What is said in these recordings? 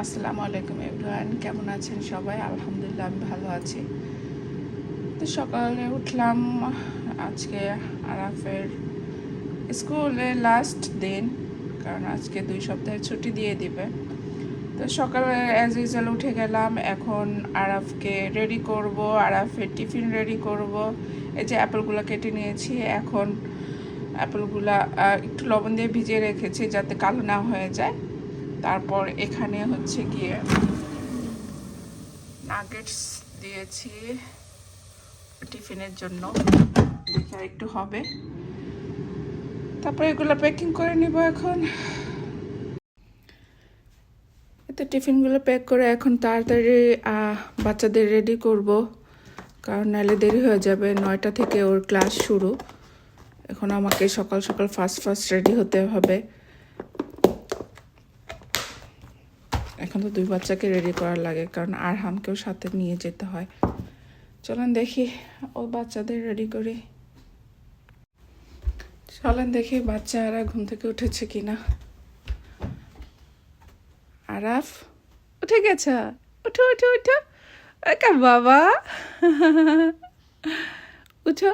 আসসালামু আলাইকুম এভরিওয়ান, কেমন আছেন সবাই? আলহামদুলিল্লাহ, আমি ভালো আছি। তো সকালে উঠলাম, আজকে আরাফের স্কুলে লাস্ট দিন, কারণ আজকে দুই সপ্তাহের ছুটি দিয়ে দিবে। তো সকালে অ্যাজ ইউজুয়াল উঠে গেলাম, এখন আরাফকে রেডি করব, আরাফের টিফিন রেডি করব। এই যে অ্যাপেলগুলো কেটে নিয়েছি, এখন অ্যাপেলগুলা একটু লবণ দিয়ে ভিজিয়ে রেখেছি, যাতে কালো না হয়ে যায়। তারপর এখানে হচ্ছে গিয়ে নাগেটস দিয়েছি টিফিনের জন্য। দেখে আর একটু হবে। তারপর এগুলো প্যাকিং করে নিব এখন। এতে টিফিনগুলো প্যাক করে এখন তাড়াতাড়ি বাচ্চাদের রেডি করব। কারণ নাহলে দেরি হয়ে যাবে। নয়টা থেকে ওর ক্লাস শুরু। এখন আমাকে সকাল সকাল ফার্স্ট ফার্স্ট রেডি হতে হবে। এখন তো দুই বাচ্চাকে রেডি করার লাগে, কারণ আরহামকেও সাথে নিয়ে যেতে হয়। চলেন দেখি ও বাচ্চাদের রেডি করি। চলেন দেখি বাচ্চারা ঘুম থেকে উঠেছে কিনা। আরাফ, উঠে গেছে? উঠো উঠো উঠো। বাবা? উঠো।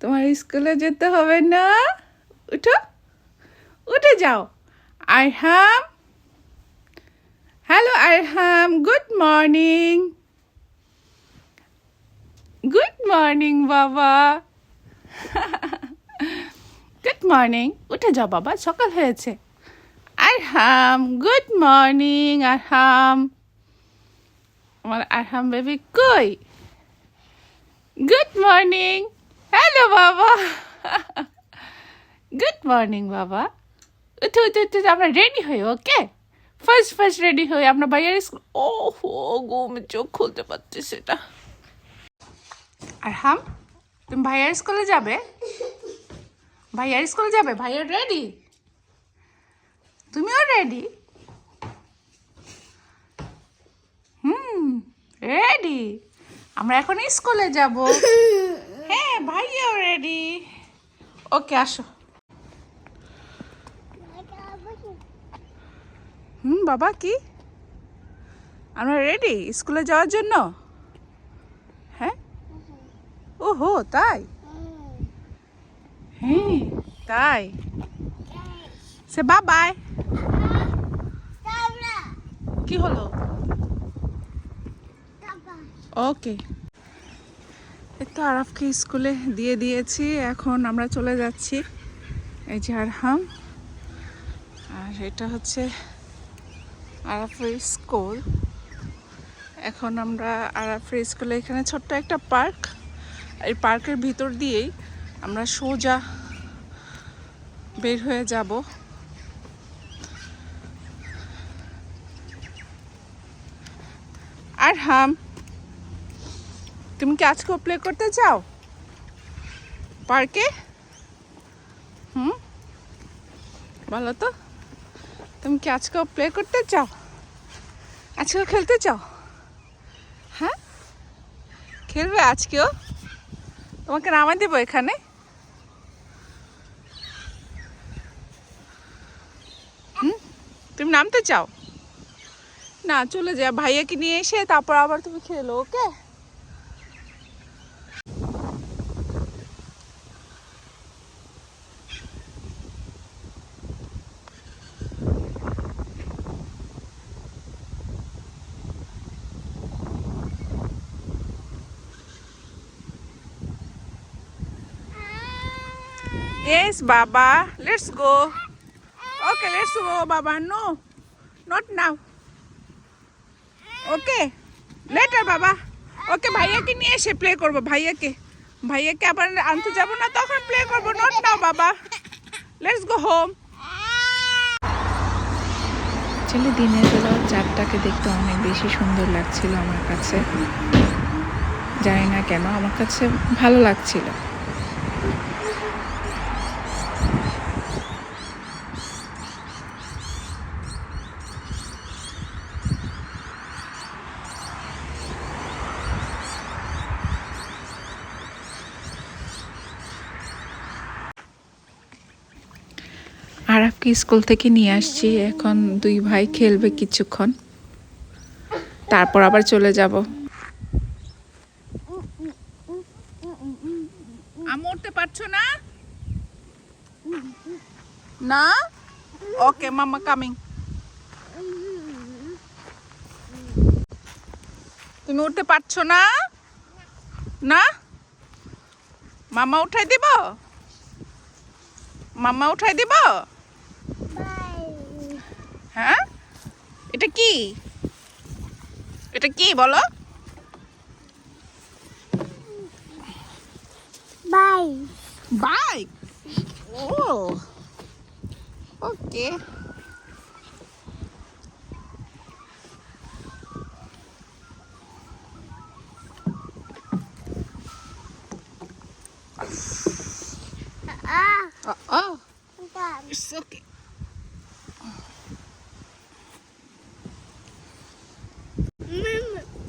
তোমার স্কুলে যেতে হবে না? উঠো। উঠে যাও। Arham hello Arham good morning good morning বাবা গুড মর্নিং উঠে যাও, বাবা। সকাল হয়েছে। আরহাম গুড মর্নিং আরহাম আমার আরহাম বেবি কই? গুড মর্নিং হ্যালো বাবা গুড মর্নিং বাবা উঠে উঠে উঠে, আমরা রেডি হই ওকে ফার্স্ট ফার্স্ট রেডি হয়ে আপনার ভাইয়ার স্কুল ও হো ঘুমে চোখ খুলতে পারছি সেটা। আর হাম তুমি ভাইয়ার স্কুলে যাবে? ভাইয়ার স্কুলে যাবে? ভাইয়ার রেডি তুমিও রেডি হুম রেডি আমরা এখন স্কুলে যাব। হ্যাঁ ভাইয়াও রেডি ওকে আসো। হুম, বাবা, কি? আমরা রেডি স্কুলে যাওয়ার জন্য? হ্যাঁ? ওহো, তাই? হ্যাঁ তাই। সে বাবাই কি হলো? ওকে। তো আরাফকে স্কুলে দিয়ে দিয়েছি, এখন আমরা চলে যাচ্ছি। এই যে আরহাম। আর এটা হচ্ছে আরাফের স্কুল। এখন আমরা আরাফের স্কুলে এখানে ছোট্ট একটা পার্ক। এই পার্কের ভিতর দিয়েই আমরা সোজা বের হয়ে যাব। আর হাম তুমি কি আজকেও প্লে করতে চাও? পার্কে? হুম? বলো তো। তুমি কি আজকেও প্লে করতে চাও আজকেও খেলতে চাও হ্যাঁ খেলবে আজকেও তোমাকে নামাই দেবো এখানে হুম তুমি নামতে চাও না চলে যা ভাইয়াকে নিয়ে এসে তারপর আবার তুমি খেলো okay Yes, Baba. Let's go. Okay, let's go, Baba. No, not now. Okay later বাবা ওকে ভাইয়াকে নিয়ে এসে প্লে করব ভাইয়াকে ভাইয়াকে আবার আনতে যাব না তখন প্লে করব নট নাও বাবা লেটস গো হোম অ্যাকচুয়ালি দিনের বেলা চাঁদটাকে দেখতে অনেক বেশি সুন্দর লাগছিল আমার কাছে জানি না কেন আমার কাছে ভালো লাগছিল আরাফকে স্কুল থেকে নিয়ে আসছি। এখন দুই ভাই খেলবে কিছুক্ষণ। তারপর আবার চলে যাব। উঠতে পারছ না? না? ওকে মামা কামিং তুমি উঠতে পারছ না? না? মামা উঠাই দিব? মামা উঠাই দিব? হ্যাঁ? এটা কি? এটা কি বলো? বাই bike? O okay. Ah, Oh, it's okay.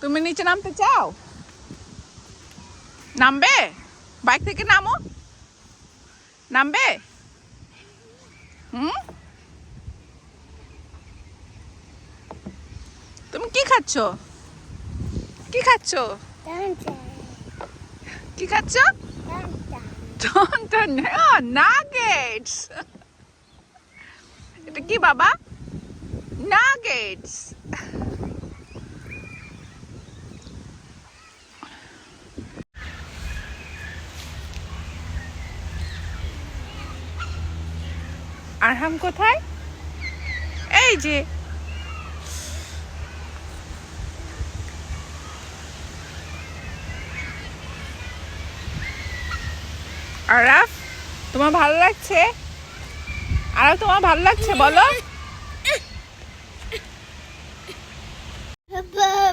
তুমি নিচে নামতে চাও? নামবে? বাইক থেকে নামো। নামবে? হুম? তুমি কি খাচ্ছ? কি খাচ্ছ. কি খাচ্ছ? নাগেটস এটা কি বাবা? নাগেটস আরহাম কোথায়? এই যে। আরাফ, তোমার ভালো লাগছে? আরাফ, তোমার ভালো লাগছে? বলো।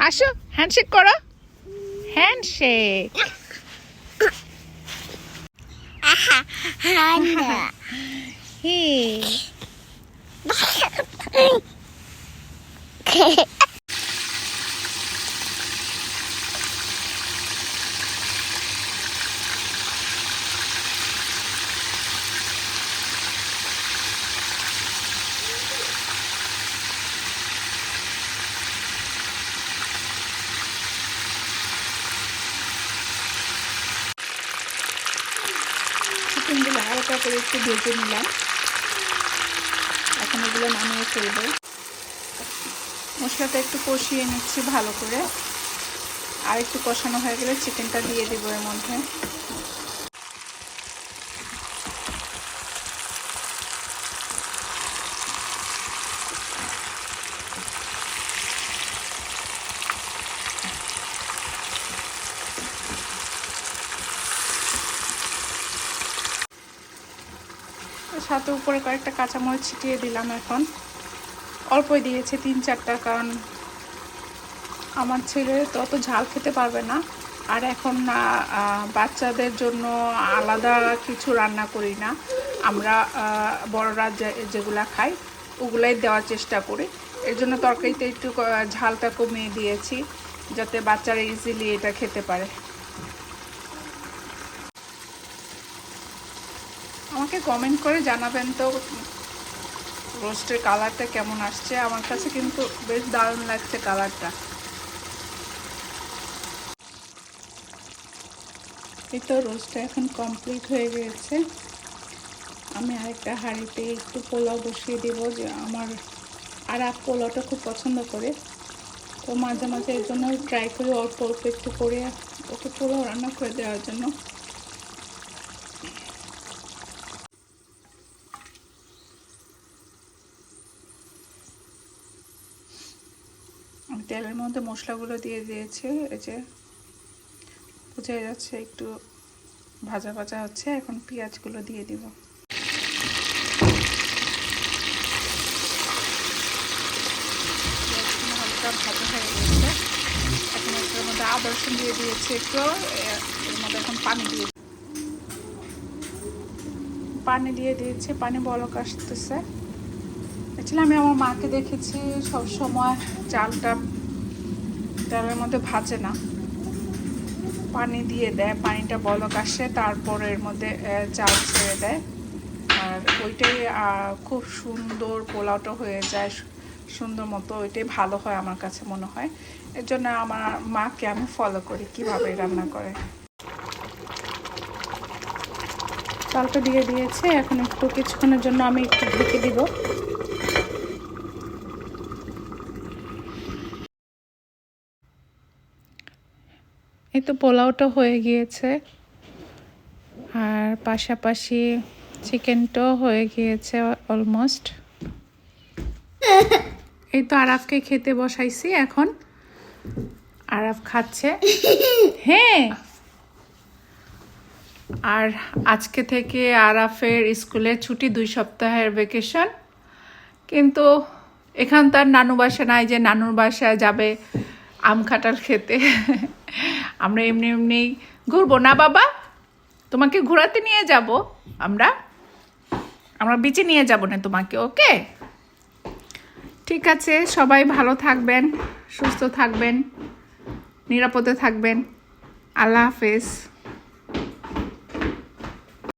আসো হ্যান্ডশেক করো। Handshake Handa. হি চিকেনগুলো হালকা করে একটু ভেজে নিলাম এখন নামিয়ে ফেলব। মশলাটা একটু কষিয়ে নিচ্ছি ভালো করে। আর একটু কষানো হয়ে গেলে চিকেনটা দিয়ে দেবো এর মধ্যে। সাথে উপরে কয়েকটা কাঁচামরিচ ছিটিয়ে দিলাম এখন। অল্পই দিয়েছে, তিন চারটা, কারণ আমার ছেলে তো অত ঝাল খেতে পারবে না। আর এখন না বাচ্চাদের জন্য আলাদা কিছু রান্না করি না। আমরা বড়রা যেগুলা খাই, ওগুলাই দেওয়ার চেষ্টা করি। এর জন্য তরকারিতে একটু ঝালটা কমিয়ে দিয়েছি, যাতে বাচ্চারা ইজিলি এটা খেতে পারে। আমাকে কমেন্ট করে জানাবেন তো রোস্টের কালারটা কেমন আসছে? আমার কাছে কিন্তু বেশ দারুণ লাগছে কালারটা এই তো রোস্টটা এখন কমপ্লিট হয়ে গিয়েছে। আমি আরেকটা হাঁড়িতে একটু পোলাও বসিয়ে দেব যে আমার আর এক পোলাওটা খুব পছন্দ করে। তো মাঝে মাঝে এর জন্য ট্রাই করি, অল্প অল্প একটু করে। ওকে পোলাও রান্না করে দেওয়ার জন্য। মধ্যে মশলাগুলো দিয়ে দিয়েছে। এই যে বুঝে যাচ্ছে একটু ভাজা ভাজা হচ্ছে, এখন পেঁয়াজগুলো দিয়ে দিব। হালকা ভাজা হয়ে গেছে। আদা রসুন দিয়ে দিয়েছে একটু। এর মধ্যে এখন পানি দিয়ে পানি দিয়ে দিয়েছে, পানি বলক আসতেছে। আসলে আমি আমার মাকে দেখেছি সব সময় চালটা ডালের মধ্যে ভাজে না। পানি দিয়ে দেয়, পানিটা বলক আসে, তারপর এর মধ্যে চাল ছেড়ে দেয়। আর ওইটাই খুব সুন্দর পোলাওটা হয়ে যায় সুন্দর মতো। ওইটাই ভালো হয় আমার কাছে মনে হয়। এর জন্য আমার মাকে আমি ফলো করি, কীভাবে রান্না করে। চালটা দিয়ে দিয়েছে, এখন একটু কিছুক্ষণের জন্য আমি একটু ঢেকে দিব। এই তো পোলাওটা হয়ে গিয়েছে। আর পাশাপাশি চিকেনটাও হয়ে গিয়েছে অলমোস্ট। এই তো আরাফকে খেতে বসাইছি এখন। আরাফ খাচ্ছে। হ্যাঁ। আর আজকে থেকে আরাফের স্কুলে ছুটি, দুই সপ্তাহের ভেকেশন কিন্তু এখান তার নানু বাসা নাই যে নানুর বাসায় যাবে আম খাটাল খেতে। আমরা এমনি এমনি ঘুরবো। না বাবা, তোমাকে ঘোরাতে নিয়ে যাব। আমরা আমরা বিচে নিয়ে যাব না তোমাকে, ওকে? ঠিক আছে, সবাই ভালো থাকবেন, সুস্থ থাকবেন, নিরাপদে থাকবেন। আল্লাহ হাফেজ।